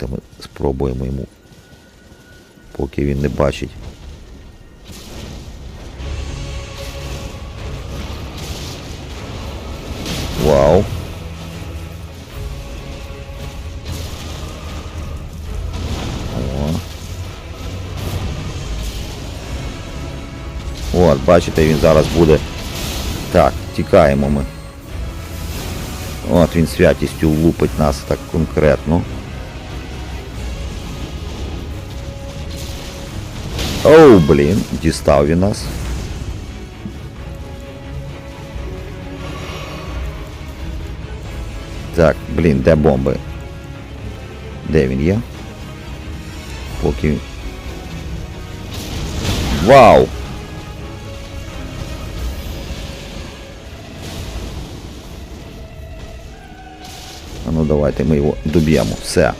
Давайте ми спробуємо йому. Поки він не бачить. Вау. От, бачите, він зараз буде. Так, тікаємо ми. От він святістю лупить нас так конкретно. Оу, блін, дістав він нас. Так, блін, де бомби? Де він є? Поки. Вау! А ну давайте ми його доб'ємо. Все.